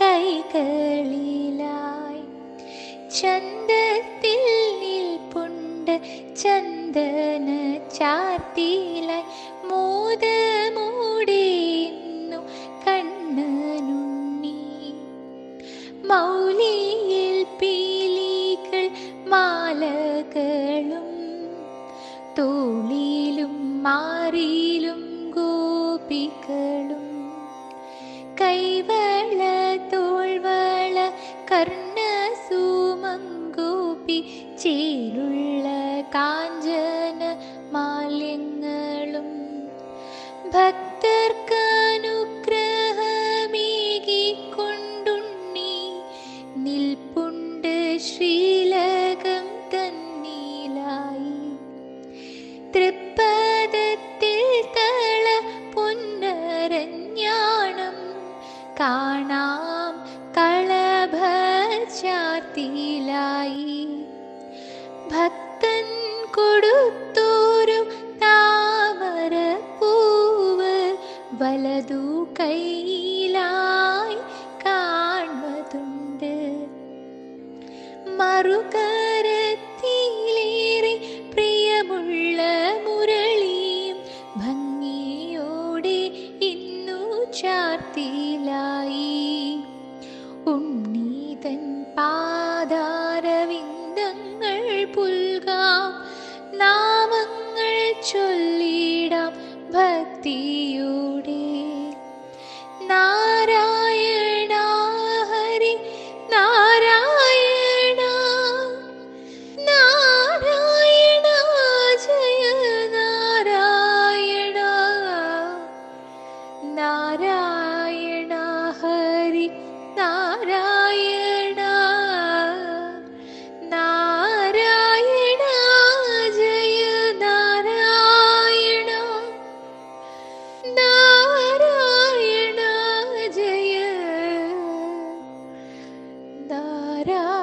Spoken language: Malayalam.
കൈകളിലായി. ചന്ദത്തിൽ നിൽപ്പുണ്ട് ചന്ദന ചാർത്തിയിലായി മൂടിയുന്നു കണ്ണനുണ്ണി. മൗലിയിൽ പീലികൾ മാലകളും തൂളിലും മാറിയിലും ഗോപികൾ കർണസൂമങ്കോപി ചേലുള്ള കാഞ്ചന മാലിന്യങ്ങളും ഭക്തർക്കനുഗ്രഹമേകിക്കൊണ്ടുണ്ണി നിൽപ്പുണ്ട് ശ്രീലകം തന്നീലായി. തൃപ്പദത്തിൽ തള പുന്നരഞ്ഞാണം. കാണാം കളഭ ചാർത്തിയിലായി ഭക്തൻ കൊടുത്തോരു താമര പൂവ് വലതു കൈയിലായി കാണുന്നുണ്ട് മറുകരത്തിലേറെ ती 사랑